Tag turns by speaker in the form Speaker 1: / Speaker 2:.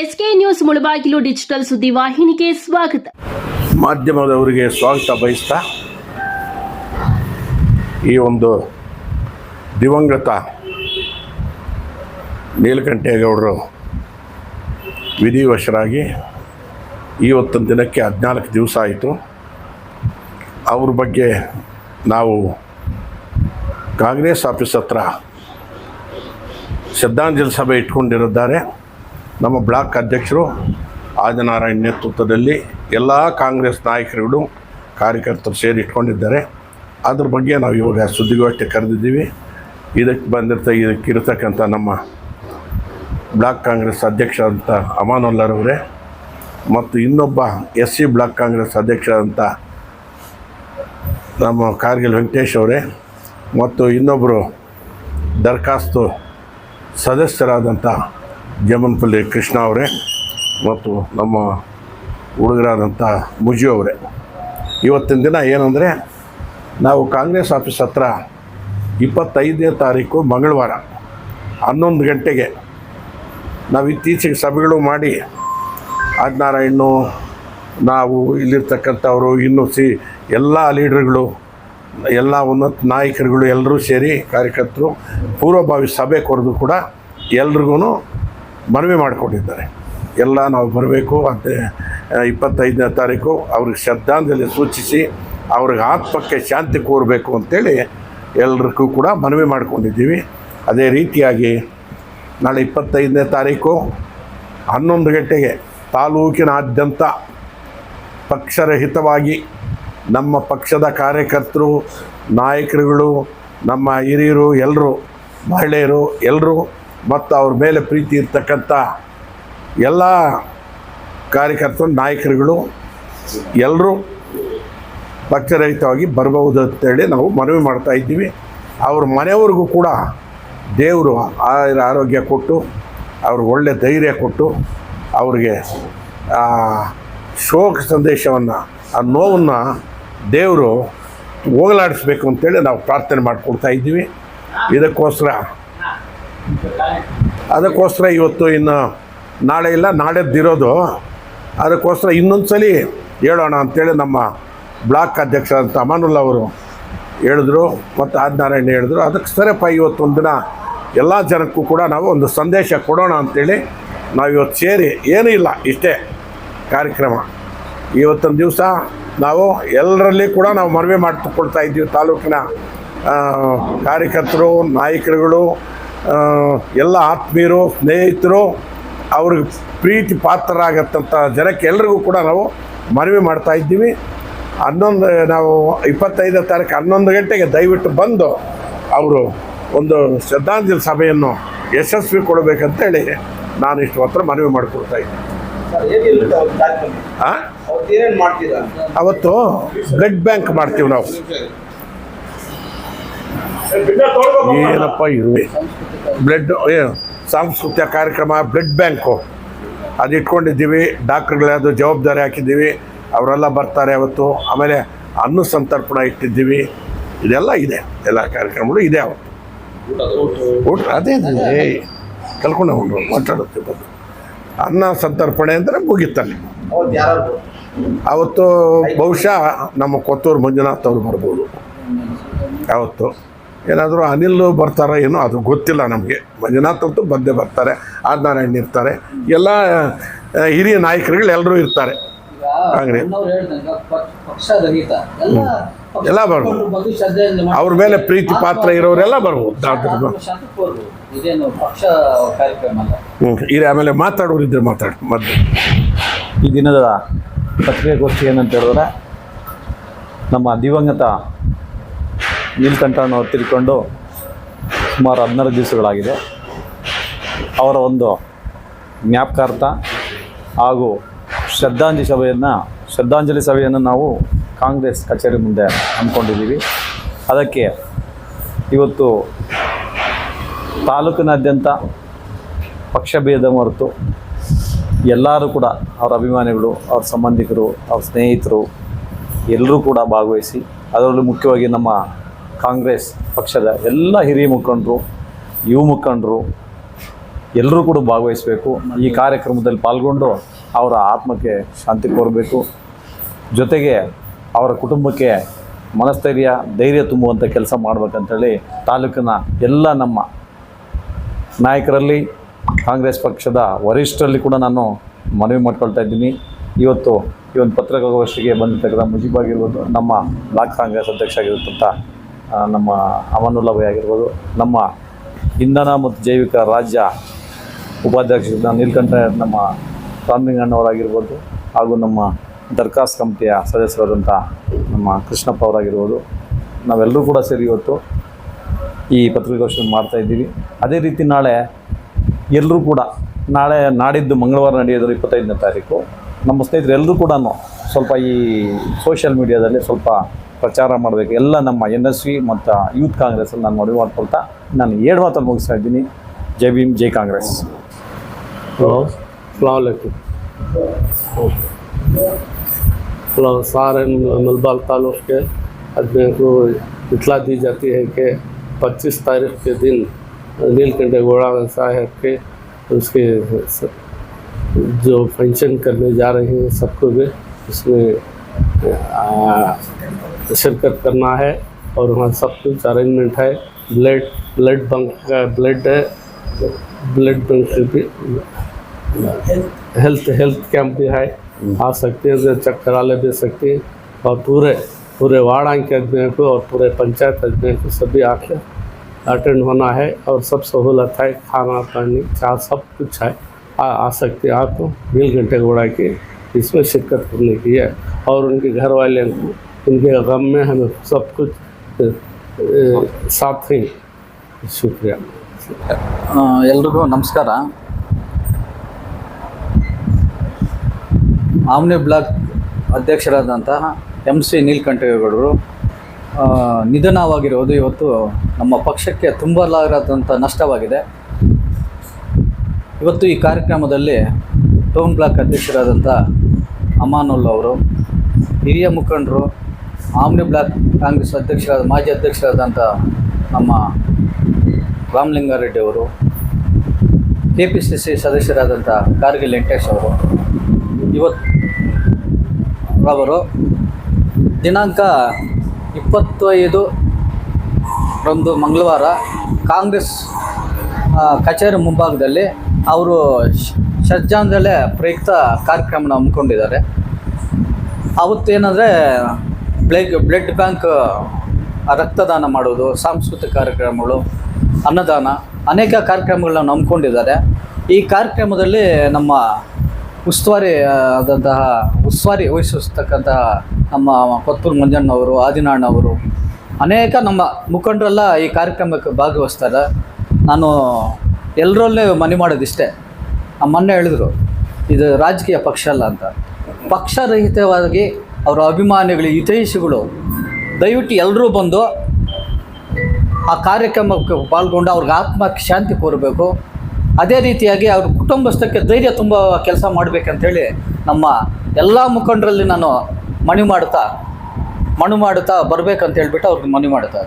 Speaker 1: S K news Mulbagal digital ಸುದ್ದಿವಾಹಿನಿಗೆ ಸ್ವಾಗತ.
Speaker 2: ಮಾಧ್ಯಮದವರಿಗೆ ಸ್ವಾಗತ ಬಯಸ್ತಾ ಈ ಒಂದು ದಿವಂಗತ ನೀಲಕಂಠೇಗೌಡರು ವಿಧಿವಶರಾಗಿ ಇವತ್ತಿನ ದಿನಕ್ಕೆ ಹದಿನಾಲ್ಕು ದಿವಸ ಆಯಿತು. ಅವ್ರ ಬಗ್ಗೆ ನಾವು ಕಾಂಗ್ರೆಸ್ ಆಫೀಸ್ ಹತ್ರ ಶ್ರದ್ಧಾಂಜಲಿ ಸಭೆ ಇಟ್ಕೊಂಡಿರಿದ್ದಾರೆ ನಮ್ಮ ಬ್ಲಾಕ್ ಅಧ್ಯಕ್ಷರು ಆದಿನಾರಾಯಣ್ ನೇತೃತ್ವದಲ್ಲಿ ಎಲ್ಲ ಕಾಂಗ್ರೆಸ್ ನಾಯಕರುಗಳು ಕಾರ್ಯಕರ್ತರು ಸೇರಿ ಇಟ್ಕೊಂಡಿದ್ದಾರೆ. ಅದ್ರ ಬಗ್ಗೆ ನಾವು ಇವಾಗ ಸುದ್ದಿಗೋಷ್ಠಿ ಕರೆದಿದ್ದೀವಿ. ಇದಕ್ಕೆ ಬಂದಿರ್ತ ಇರತಕ್ಕಂಥ ನಮ್ಮ ಬ್ಲಾಕ್ ಕಾಂಗ್ರೆಸ್ ಅಧ್ಯಕ್ಷ ಅಂತ ಅಮಾನುಲ್ಲರವರೇ ಮತ್ತು ಇನ್ನೊಬ್ಬ ಎಸ್ ಸಿ ಬ್ಲಾಕ್ ಕಾಂಗ್ರೆಸ್ ಅಧ್ಯಕ್ಷರಾದಂಥ ನಮ್ಮ ಕಾರ್ಗಿಲ್ ವೆಂಕಟೇಶ್ ಅವರೇ ಮತ್ತು ಇನ್ನೊಬ್ಬರು ದರಖಾಸ್ತು ಸದಸ್ಯರಾದಂಥ ಜಮನ್ಪಲ್ಲಿ ಕೃಷ್ಣ ಅವರೇ ಮತ್ತು ನಮ್ಮ ಹುಡುಗರಾದಂಥ ಮುಜಿ ಅವರೇ. ಇವತ್ತಿನ ದಿನ ಏನಂದರೆ, ನಾವು ಕಾಂಗ್ರೆಸ್ ಆಫೀಸ್ ಹತ್ರ ಇಪ್ಪತ್ತೈದನೇ ತಾರೀಕು ಮಂಗಳವಾರ ಹನ್ನೊಂದು ಗಂಟೆಗೆ ನಾವು ಇತ್ತೀಚೆಗೆ ಸಭೆಗಳು ಮಾಡಿ ಆದಿನಾರಾಯಣ್ಣು ನಾವು ಇಲ್ಲಿರ್ತಕ್ಕಂಥವರು, ಇನ್ನೂ ಸಿ ಎಲ್ಲ ಲೀಡ್ರ್ಗಳು, ಎಲ್ಲ ಉನ್ನತ ನಾಯಕರುಗಳು ಎಲ್ಲರೂ ಸೇರಿ ಕಾರ್ಯಕರ್ತರು, ಪೂರ್ವಭಾವಿ ಸಭೆ ಕೊರೆದು ಕೂಡ ಎಲ್ರಿಗೂ ಮನವಿ ಮಾಡಿಕೊಂಡಿದ್ದಾರೆ. ಎಲ್ಲ ನಾವು ಬರಬೇಕು ಮತ್ತು ಇಪ್ಪತ್ತೈದನೇ ತಾರೀಕು ಅವ್ರಿಗೆ ಶ್ರದ್ಧಾಂಜಲಿ ಸೂಚಿಸಿ ಅವ್ರಿಗೆ ಆತ್ಮಕ್ಕೆ ಶಾಂತಿ ಕೋರಬೇಕು ಅಂತೇಳಿ ಎಲ್ರಿಗೂ ಕೂಡ ಮನವಿ ಮಾಡ್ಕೊಂಡಿದ್ದೀವಿ. ಅದೇ ರೀತಿಯಾಗಿ ನಾಳೆ ಇಪ್ಪತ್ತೈದನೇ ತಾರೀಕು ಹನ್ನೊಂದು ಗಂಟೆಗೆ ತಾಲೂಕಿನಾದ್ಯಂತ ಪಕ್ಷರಹಿತವಾಗಿ ನಮ್ಮ ಪಕ್ಷದ ಕಾರ್ಯಕರ್ತರು, ನಾಯಕರುಗಳು, ನಮ್ಮ ಹಿರಿಯರು, ಎಲ್ಲರೂ, ಮಹಿಳೆಯರು, ಎಲ್ಲರೂ ಮತ್ತು ಅವ್ರ ಮೇಲೆ ಪ್ರೀತಿ ಇರ್ತಕ್ಕಂಥ ಎಲ್ಲ ಕಾರ್ಯಕರ್ತರು, ನಾಯಕರುಗಳು ಎಲ್ಲರೂ ಪಕ್ಷರಹಿತವಾಗಿ ಬರಬಹುದು ಅಂತೇಳಿ ನಾವು ಮನವಿ ಮಾಡ್ತಾ ಇದ್ದೀವಿ. ಅವ್ರ ಮನೆಯವ್ರಿಗೂ ಕೂಡ ದೇವರು ಆರೋಗ್ಯ ಕೊಟ್ಟು ಅವ್ರಿಗೆ ಒಳ್ಳೆ ಧೈರ್ಯ ಕೊಟ್ಟು, ಅವ್ರಿಗೆ ಶೋಕ ಸಂದೇಶವನ್ನು, ಆ ನೋವನ್ನು ದೇವರು ಹೋಗಲಾಡಿಸ್ಬೇಕು ಅಂತೇಳಿ ನಾವು ಪ್ರಾರ್ಥನೆ ಮಾಡಿಕೊಡ್ತಾ ಇದ್ದೀವಿ. ಇದಕ್ಕೋಸ್ಕರ ಅದಕ್ಕೋಸ್ಕರ ಇವತ್ತು ಇನ್ನು ನಾಳೆ ಇಲ್ಲ ನಾಳೆದ್ದಿರೋದು ಅದಕ್ಕೋಸ್ಕರ ಇನ್ನೊಂದು ಸಲ ಹೇಳೋಣ ಅಂತೇಳಿ ನಮ್ಮ ಬ್ಲಾಕ್ ಅಧ್ಯಕ್ಷರಾದಂಥ ಅಮಾನುಲ್ಲಾ ಅವರು ಹೇಳಿದ್ರು, ಮತ್ತು ಆದಿನಾರಾಯಣ ಹೇಳಿದ್ರು. ಅದಕ್ಕೆ ಸರಿಯಪ್ಪ, ಇವತ್ತೊಂದು ದಿನ ಎಲ್ಲ ಜನಕ್ಕೂ ಕೂಡ ನಾವು ಒಂದು ಸಂದೇಶ ಕೊಡೋಣ ಅಂತೇಳಿ ನಾವು ಇವತ್ತು ಸೇರಿ ಏನೂ ಇಲ್ಲ, ಇಷ್ಟೇ ಕಾರ್ಯಕ್ರಮ. ಇವತ್ತೊಂದು ದಿವಸ ನಾವು ಎಲ್ಲರಲ್ಲಿ ಕೂಡ ನಾವು ಮನವಿ ಮಾಡಿಕೊಳ್ತಾ ಇದ್ದೀವಿ, ತಾಲೂಕಿನ ಕಾರ್ಯಕರ್ತರು, ನಾಯಕರುಗಳು ಎಲ್ಲ ಆತ್ಮೀಯರು ಸ್ನೇಹಿತರು ಅವ್ರಿಗೆ ಪ್ರೀತಿ ಪಾತ್ರರಾಗತ್ತಂಥ ಜನಕ್ಕೆ ಎಲ್ರಿಗೂ ಕೂಡ ನಾವು ಮನವಿ ಮಾಡ್ತಾ ಇದ್ದೀವಿ. ಹನ್ನೊಂದು ನಾವು ಇಪ್ಪತ್ತೈದು ತಾರೀಕು ಹನ್ನೊಂದು ಗಂಟೆಗೆ ದಯವಿಟ್ಟು ಬಂದು ಅವರು ಒಂದು ಶ್ರದ್ಧಾಂಜಲಿ ಸಭೆಯನ್ನು ಯಶಸ್ವಿ ಕೊಡಬೇಕಂತೇಳಿ ನಾನು ಇಷ್ಟು ಹತ್ರ ಮನವಿ ಮಾಡಿಕೊಡ್ತಾ ಇದ್ದೀನಿ.
Speaker 3: ಅವತ್ತು
Speaker 2: ಬ್ಲಡ್ ಬ್ಯಾಂಕ್ ಮಾಡ್ತೀವಿ ನಾವು. ಏನಪ್ಪ ಇದು ಬ್ಲಡ್ ಏನು ಸಾಂಸ್ಕೃತಿಕ ಕಾರ್ಯಕ್ರಮ ಬ್ಲಡ್ ಬ್ಯಾಂಕು ಅದು ಇಟ್ಕೊಂಡಿದ್ದೀವಿ. ಡಾಕ್ಟ್ರುಗಳದ್ದು ಜವಾಬ್ದಾರಿ ಹಾಕಿದ್ದೀವಿ. ಅವರೆಲ್ಲ ಬರ್ತಾರೆ ಅವತ್ತು. ಆಮೇಲೆ ಅನ್ನ ಸಂತರ್ಪಣ ಇಟ್ಟಿದ್ದೀವಿ. ಇದೆಲ್ಲ ಇದೆ. ಎಲ್ಲ ಕಾರ್ಯಕ್ರಮಗಳು ಇದೆ ಅವತ್ತು. ಊಟ, ಅದೇ ಕಲ್ಕೊಂಡು ಹೋಗ್ರು ಮಾತಾಡುತ್ತೆ ಬಂದು. ಅನ್ನ ಸಂತರ್ಪಣೆ ಅಂದರೆ ಮುಗಿತಾನೆ
Speaker 3: ಅವತ್ತು
Speaker 2: ಬಹುಶಃ ನಮ್ಮ ಕೊತ್ತೂರು ಮಂಜುನಾಥ್ ಅವರು ಬರ್ಬೋದು. ಅವತ್ತು. ಏನಾದರೂ ಅನಿಲ್ ಬರ್ತಾರೋ ಏನೋ, ಅದು ಗೊತ್ತಿಲ್ಲ ನಮಗೆ. ಮಂಜುನಾಥ್ ಅಂತೂ ಬಂದೇ ಬರ್ತಾರೆ, ಆದಿನಾರಾಯಣ ಇರ್ತಾರೆ. ಎಲ್ಲ ಹಿರಿಯ ನಾಯಕರುಗಳು ಎಲ್ಲರೂ ಇರ್ತಾರೆ. ಹಾಗೆ.
Speaker 4: ಎಲ್ಲ
Speaker 2: ಬರ್ಬೋದು. ಅವ್ರ ಮೇಲೆ ಪ್ರೀತಿ ಪಾತ್ರ ಇರೋರೆಲ್ಲ ಬರ್ಬೋದು. ಇಲ್ಲಿ ಆಮೇಲೆ ಮಾತಾಡೋರಿದ್ರೆ ಮಾತಾಡಿ ಮೊದಲು
Speaker 5: ಈ ದಿನದ ಪತ್ರಿಕಾಗೋಷ್ಠಿ ಏನಂತ ಹೇಳಿದ್ರೆ, ನಮ್ಮ ದಿವಂಗತ ನೀಲಕಂಠನವರು ತಿಳ್ಕೊಂಡು ಸುಮಾರು ಹದಿನಾರು ದಿವಸಗಳಾಗಿದೆ. ಅವರ ಒಂದು ಜ್ಞಾಪಕಾರ್ಥ ಹಾಗೂ ಶ್ರದ್ಧಾಂಜಲಿ ಸಭೆಯನ್ನು ಶ್ರದ್ಧಾಂಜಲಿ ಸಭೆಯನ್ನು ನಾವು ಕಾಂಗ್ರೆಸ್ ಕಚೇರಿ ಮುಂದೆ ಅಂದ್ಕೊಂಡಿದ್ದೀವಿ ಅದಕ್ಕೆ ಇವತ್ತು ತಾಲೂಕಿನಾದ್ಯಂತ ಪಕ್ಷಭೇದ ಮರೆತು ಎಲ್ಲರೂ ಕೂಡ ಅವರ ಅಭಿಮಾನಿಗಳು, ಅವ್ರ ಸಂಬಂಧಿಕರು, ಅವ್ರ ಸ್ನೇಹಿತರು ಎಲ್ಲರೂ ಕೂಡ ಭಾಗವಹಿಸಿ, ಅದರಲ್ಲೂ ಮುಖ್ಯವಾಗಿ ನಮ್ಮ ಕಾಂಗ್ರೆಸ್ ಪಕ್ಷದ ಎಲ್ಲ ಹಿರಿಯ ಮುಖಂಡರು ಯುವ ಮುಖಂಡರು ಎಲ್ಲರೂ ಕೂಡ ಭಾಗವಹಿಸಬೇಕು. ಈ ಕಾರ್ಯಕ್ರಮದಲ್ಲಿ ಪಾಲ್ಗೊಂಡು ಅವರ ಆತ್ಮಕ್ಕೆ ಶಾಂತಿ ಕೋರಬೇಕು. ಜೊತೆಗೆ ಅವರ ಕುಟುಂಬಕ್ಕೆ ಮನಸ್ಥೈರ್ಯ ಧೈರ್ಯ ತುಂಬುವಂಥ ಕೆಲಸ ಮಾಡ್ಬೇಕಂತೇಳಿ ತಾಲೂಕಿನ ಎಲ್ಲ ನಮ್ಮ ನಾಯಕರಲ್ಲಿ ಕಾಂಗ್ರೆಸ್ ಪಕ್ಷದ ವರಿಷ್ಠರಲ್ಲಿ ಕೂಡ ನಾನು ಮನವಿ ಮಾಡ್ಕೊಳ್ತಾ ಇದ್ದೀನಿ. ಇವತ್ತು ಈ ಒಂದು ಪತ್ರಿಕಾಗೋಷ್ಠಿಗೆ ಬಂದಿರ್ತಕ್ಕಂಥ ಮುಜೀಬ್ ಆಗಿರ್ಬೋದು ನಮ್ಮ ಬ್ಲಾಕ್ ಕಾಂಗ್ರೆಸ್ ಅಧ್ಯಕ್ಷ ಆಗಿರ್ತಂಥ ಆ, ನಮ್ಮ ಅಮನುಲ್ಲಾ ಆಗಿರ್ಬೋದು ನಮ್ಮ ಇಂಧನ ಮತ್ತು ಜೈವಿಕ ರಾಜ್ಯ ಉಪಾಧ್ಯಕ್ಷ ನೀಲಕಂಠ ನಮ್ಮ ರಾಮಲಿಂಗಣ್ಣವರಾಗಿರ್ಬೋದು ಹಾಗೂ ನಮ್ಮ ದರ್ಖಾಸ್ ಕಮಿಟಿಯ ಸದಸ್ಯರಾದಂಥ ನಮ್ಮ ಕೃಷ್ಣಪ್ಪ ಅವರಾಗಿರ್ಬೋದು. ನಾವೆಲ್ಲರೂ ಕೂಡ ಸೇರಿ ಇವತ್ತು ಈ ಪತ್ರಿಕಾಗೋಷ್ಠಿ ಮಾಡ್ತಾ ಇದ್ದೀವಿ. ಅದೇ ರೀತಿ ನಾಳೆ ಎಲ್ಲರೂ ಕೂಡ, ನಾಳೆ ನಾಡಿದ್ದು ಮಂಗಳವಾರ ನಡೆಯೋದು ಇಪ್ಪತ್ತೈದನೇ ತಾರೀಕು. ನಮ್ಮ ಸ್ನೇಹಿತರೆಲ್ಲರೂ ಕೂಡ ಸ್ವಲ್ಪ ಈ ಸೋಷಿಯಲ್ ಮೀಡಿಯಾದಲ್ಲಿ ಸ್ವಲ್ಪ ಪ್ರಚಾರ ಮಾಡಬೇಕು ಎಲ್ಲ ನಮ್ಮ ಎನ್ ಎಸ್ ವಿ ಮತ್ತು ಯೂತ್ ಕಾಂಗ್ರೆಸ್ಸಲ್ಲಿ ನಾನು ಮನವಿ ಮಾಡ್ಕೊಳ್ತಾ ನಾನು ಏಳು ಮಾತಲ್ಲಿ ಮುಗಿಸ್ತಾ ಇದ್ದೀನಿ ಜೈ ಭೀಮ್ ಜೈ ಕಾಂಗ್ರೆಸ್
Speaker 6: हेलो अलैक्म हेलो सारे मलबाल तालुक के आदमियों को इतला दी जाती है कि 25 तारीख के दिन नीलकंठ गौड़ा साहब के उसके स- जो फंक्शन करने जा रहे हैं सबको भी उसमें आ, शिरकत करना है और वहाँ सब कुछ अरेंजमेंट है। ब्लड ब्लड बैंक का ब्लड है। ब्लड बैंक भी हेल्थ हेल्थ कैंप भी है। आ सकते हैं चेक करा ले दे सकते हैं। और पूरे पूरे वार्ड के आदमियों को और पूरे पंचायत आदमियों को सभी आके अटेंड होना है। और सब सहूलत है खाना पानी चाय सब कुछ है। आ, आ सकते हैं आपको नील घंटे घोड़ा के इसमें शिरकत करने की है और उनके घर वाले को उनके गम में हमें सब कुछ अ, अ, साथ हैं शुक्रिया
Speaker 4: ಆ, ಎಲ್ರಿಗೂ ನಮಸ್ಕಾರ ಆಮ್ನಿ ಬ್ಲಾಕ್ ಅಧ್ಯಕ್ಷರಾದಂತಹ ಎಮ್ ಸಿ ನೀಲಕಂಠೇಗೌಡರು ಆ, ನಿಧನವಾಗಿರುವುದು ಇವತ್ತು ನಮ್ಮ ಪಕ್ಷಕ್ಕೆ ತುಂಬಲಾರದಂಥ ನಷ್ಟವಾಗಿದೆ ಇವತ್ತು ಈ ಕಾರ್ಯಕ್ರಮದಲ್ಲಿ ಟೌನ್ ಬ್ಲಾಕ್ ಅಧ್ಯಕ್ಷರಾದಂಥ ಅಮಾನುಲ್ ಅವರು, ಹಿರಿಯ ಮುಖಂಡರು, ಆಮ್ನಿ ಬ್ಲಾಕ್ ಕಾಂಗ್ರೆಸ್ ಅಧ್ಯಕ್ಷರಾದ, ಮಾಜಿ ಅಧ್ಯಕ್ಷರಾದಂಥ ನಮ್ಮ ರಾಮಲಿಂಗಾರೆಡ್ಡಿ ಅವರು ಕೆ ಪಿ ಸಿ ಸಿ ಸದಸ್ಯರಾದಂಥ ಕಾರ್ಗಿಲ್ ವೆಂಕಟೇಶ್ ಅವರು ಇವತ್ತು ಅವರು ದಿನಾಂಕ ಇಪ್ಪತ್ತೈದು ರಂದು ಮಂಗಳವಾರ ಕಾಂಗ್ರೆಸ್ ಕಚೇರಿ ಮುಂಭಾಗದಲ್ಲಿ ಅವರು ಶ್ರದ್ಧಾಂಜಲಿ ಪ್ರಯುಕ್ತ ಕಾರ್ಯಕ್ರಮನ ಹಮ್ಮಿಕೊಂಡಿದ್ದಾರೆ. ಅವತ್ತೇನಂದರೆ ಬ್ಲಡ್ ಬ್ಲಡ್ ಬ್ಯಾಂಕ್ ರಕ್ತದಾನ ಮಾಡೋದು, ಸಾಂಸ್ಕೃತಿಕ ಕಾರ್ಯಕ್ರಮಗಳು, ಅನ್ನದಾನ, ಅನೇಕ ಕಾರ್ಯಕ್ರಮಗಳನ್ನ ಹಮ್ಮಿಕೊಂಡಿದ್ದಾರೆ. ಈ ಕಾರ್ಯಕ್ರಮದಲ್ಲಿ ನಮ್ಮ ಉಸ್ತುವಾರಿ ಆದಂತಹ, ಉಸ್ತುವಾರಿ ವಹಿಸಿರ್ತಕ್ಕಂತಹ ನಮ್ಮ ಕೊತ್ತೂರು ಮಂಜಣ್ಣವರು, ಆದಿನಾಣ್ಣವರು, ಅನೇಕ ನಮ್ಮ ಮುಖಂಡರೆಲ್ಲ ಈ ಕಾರ್ಯಕ್ರಮಕ್ಕೆ ಭಾಗವಹಿಸ್ತಾರೆ. ನಾನು ಎಲ್ಲರಲ್ಲೇ ಮನೆ ಮಾಡೋದಿಷ್ಟೇ. ಮೊನ್ನೆ ಹೇಳಿದರು, ಇದು ರಾಜಕೀಯ ಪಕ್ಷ ಅಲ್ಲ ಅಂತ. ಪಕ್ಷರಹಿತವಾಗಿ ಅವರ ಅಭಿಮಾನಿಗಳು, ಹಿತೈಷಿಗಳು, ದಯವಿಟ್ಟು ಎಲ್ಲರೂ ಬಂದು ಆ ಕಾರ್ಯಕ್ರಮಕ್ಕೆ ಪಾಲ್ಗೊಂಡು ಅವ್ರಿಗೆ ಆತ್ಮಕ್ಕೆ ಶಾಂತಿ ಕೋರಬೇಕು. ಅದೇ ರೀತಿಯಾಗಿ ಅವ್ರ ಕುಟುಂಬಸ್ಥಕ್ಕೆ ಧೈರ್ಯ ತುಂಬ ಕೆಲಸ ಮಾಡಬೇಕಂತೇಳಿ ನಮ್ಮ ಎಲ್ಲ ಮುಖಂಡರಲ್ಲಿ ನಾನು ಮಣಿ ಮಾಡುತ್ತಾ ಮಣಿ ಮಾಡುತ್ತಾ ಬರಬೇಕಂತ ಹೇಳ್ಬಿಟ್ಟು ಅವ್ರಿಗೆ ಮನವಿ ಮಾಡುತ್ತಾ